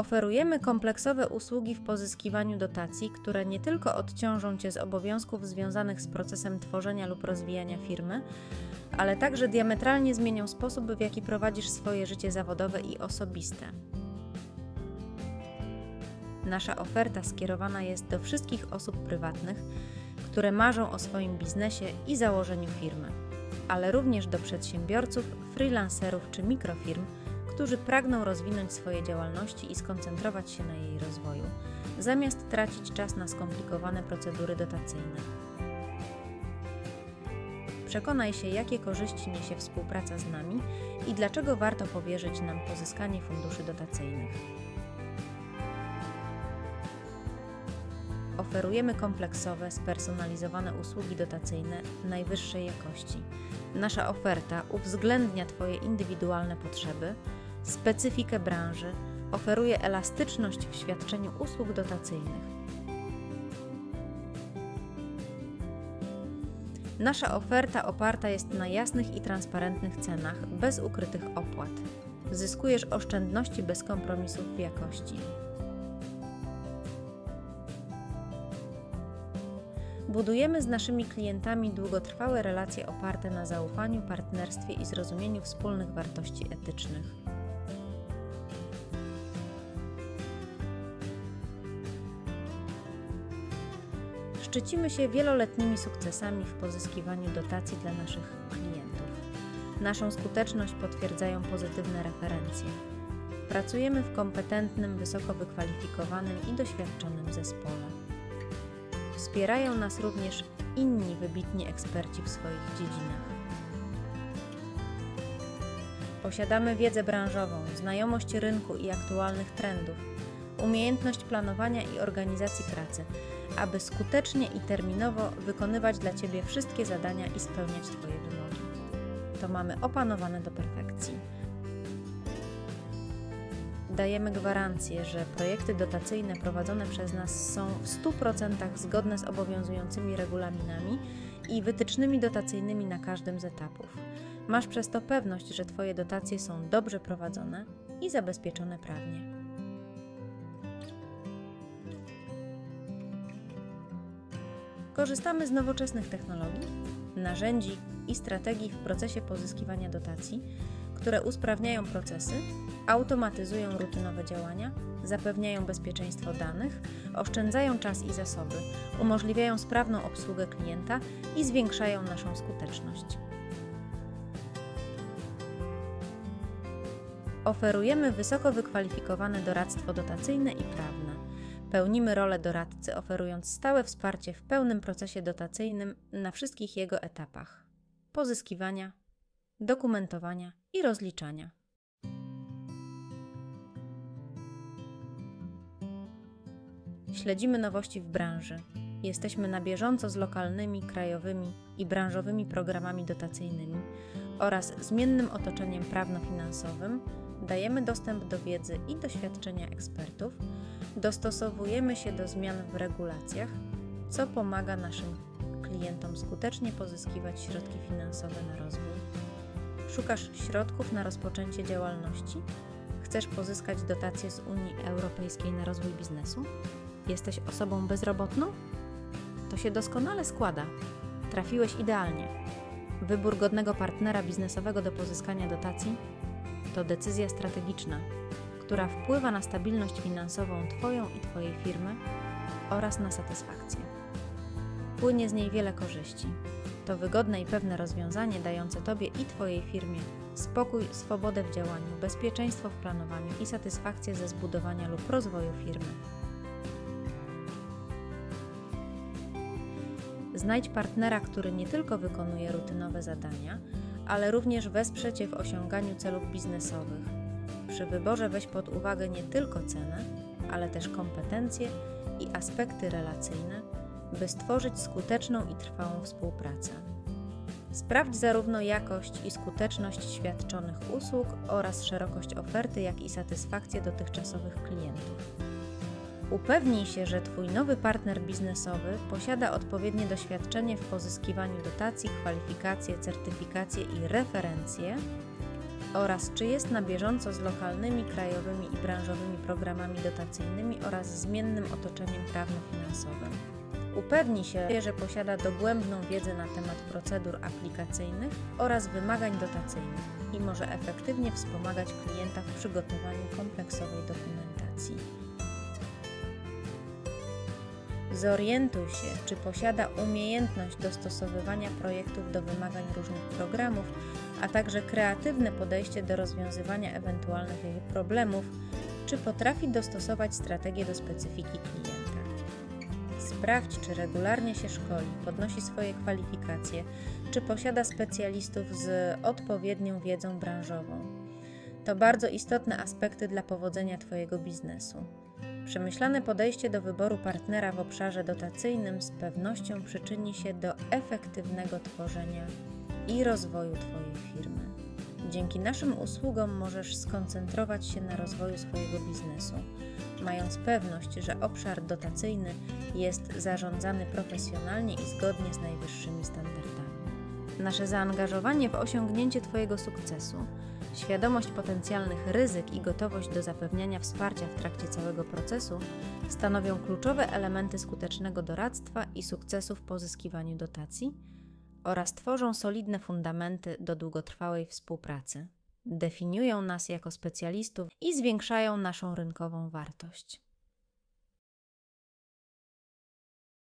Oferujemy kompleksowe usługi w pozyskiwaniu dotacji, które nie tylko odciążą Cię z obowiązków związanych z procesem tworzenia lub rozwijania firmy, ale także diametralnie zmienią sposób, w jaki prowadzisz swoje życie zawodowe i osobiste. Nasza oferta skierowana jest do wszystkich osób prywatnych, które marzą o swoim biznesie i założeniu firmy, ale również do przedsiębiorców, freelancerów czy mikrofirm, którzy pragną rozwinąć swoje działalności i skoncentrować się na jej rozwoju, zamiast tracić czas na skomplikowane procedury dotacyjne. Przekonaj się, jakie korzyści niesie współpraca z nami i dlaczego warto powierzyć nam pozyskanie funduszy dotacyjnych. Oferujemy kompleksowe, spersonalizowane usługi dotacyjne najwyższej jakości. Nasza oferta uwzględnia Twoje indywidualne potrzeby, specyfikę branży, oferuje elastyczność w świadczeniu usług dotacyjnych. Nasza oferta oparta jest na jasnych i transparentnych cenach, bez ukrytych opłat. Zyskujesz oszczędności bez kompromisów w jakości. Budujemy z naszymi klientami długotrwałe relacje oparte na zaufaniu, partnerstwie i zrozumieniu wspólnych wartości etycznych. Szczycimy się wieloletnimi sukcesami w pozyskiwaniu dotacji dla naszych klientów. Naszą skuteczność potwierdzają pozytywne referencje. Pracujemy w kompetentnym, wysoko wykwalifikowanym i doświadczonym zespole. Wspierają nas również inni wybitni eksperci w swoich dziedzinach. Posiadamy wiedzę branżową, znajomość rynku i aktualnych trendów, umiejętność planowania i organizacji pracy, aby skutecznie i terminowo wykonywać dla Ciebie wszystkie zadania i spełniać Twoje wymogi. To mamy opanowane do perfekcji. Dajemy gwarancję, że projekty dotacyjne prowadzone przez nas są w 100% zgodne z obowiązującymi regulaminami i wytycznymi dotacyjnymi na każdym z etapów. Masz przez to pewność, że Twoje dotacje są dobrze prowadzone i zabezpieczone prawnie. Korzystamy z nowoczesnych technologii, narzędzi i strategii w procesie pozyskiwania dotacji, które usprawniają procesy, automatyzują rutynowe działania, zapewniają bezpieczeństwo danych, oszczędzają czas i zasoby, umożliwiają sprawną obsługę klienta i zwiększają naszą skuteczność. Oferujemy wysoko wykwalifikowane doradztwo dotacyjne i prawne. Pełnimy rolę doradcy, oferując stałe wsparcie w pełnym procesie dotacyjnym na wszystkich jego etapach pozyskiwania, dokumentowania i rozliczania. Śledzimy nowości w branży. Jesteśmy na bieżąco z lokalnymi, krajowymi i branżowymi programami dotacyjnymi oraz zmiennym otoczeniem prawno-finansowym. Dajemy dostęp do wiedzy i doświadczenia ekspertów, dostosowujemy się do zmian w regulacjach, co pomaga naszym klientom skutecznie pozyskiwać środki finansowe na rozwój. Szukasz środków na rozpoczęcie działalności? Chcesz pozyskać dotacje z Unii Europejskiej na rozwój biznesu? Jesteś osobą bezrobotną? To się doskonale składa. Trafiłeś idealnie. Wybór godnego partnera biznesowego do pozyskania dotacji to decyzja strategiczna, która wpływa na stabilność finansową Twoją i Twojej firmy oraz na satysfakcję. Płynie z niej wiele korzyści. To wygodne i pewne rozwiązanie dające Tobie i Twojej firmie spokój, swobodę w działaniu, bezpieczeństwo w planowaniu i satysfakcję ze zbudowania lub rozwoju firmy. Znajdź partnera, który nie tylko wykonuje rutynowe zadania, ale również wesprze Cię w osiąganiu celów biznesowych. Przy wyborze weź pod uwagę nie tylko cenę, ale też kompetencje i aspekty relacyjne, by stworzyć skuteczną i trwałą współpracę. Sprawdź zarówno jakość i skuteczność świadczonych usług oraz szerokość oferty, jak i satysfakcję dotychczasowych klientów. Upewnij się, że Twój nowy partner biznesowy posiada odpowiednie doświadczenie w pozyskiwaniu dotacji, kwalifikacje, certyfikacje i referencje, oraz czy jest na bieżąco z lokalnymi, krajowymi i branżowymi programami dotacyjnymi oraz zmiennym otoczeniem prawno-finansowym. Upewnij się, że posiada dogłębną wiedzę na temat procedur aplikacyjnych oraz wymagań dotacyjnych i może efektywnie wspomagać klienta w przygotowaniu kompleksowej dokumentacji. Zorientuj się, czy posiada umiejętność dostosowywania projektów do wymagań różnych programów, a także kreatywne podejście do rozwiązywania ewentualnych ich problemów, czy potrafi dostosować strategię do specyfiki klienta. Sprawdź, czy regularnie się szkoli, podnosi swoje kwalifikacje, czy posiada specjalistów z odpowiednią wiedzą branżową. To bardzo istotne aspekty dla powodzenia Twojego biznesu. Przemyślane podejście do wyboru partnera w obszarze dotacyjnym z pewnością przyczyni się do efektywnego tworzenia i rozwoju Twojej firmy. Dzięki naszym usługom możesz skoncentrować się na rozwoju swojego biznesu, mając pewność, że obszar dotacyjny jest zarządzany profesjonalnie i zgodnie z najwyższymi standardami. Nasze zaangażowanie w osiągnięcie Twojego sukcesu, świadomość potencjalnych ryzyk i gotowość do zapewniania wsparcia w trakcie całego procesu stanowią kluczowe elementy skutecznego doradztwa i sukcesu w pozyskiwaniu dotacji oraz tworzą solidne fundamenty do długotrwałej współpracy. Definiują nas jako specjalistów i zwiększają naszą rynkową wartość.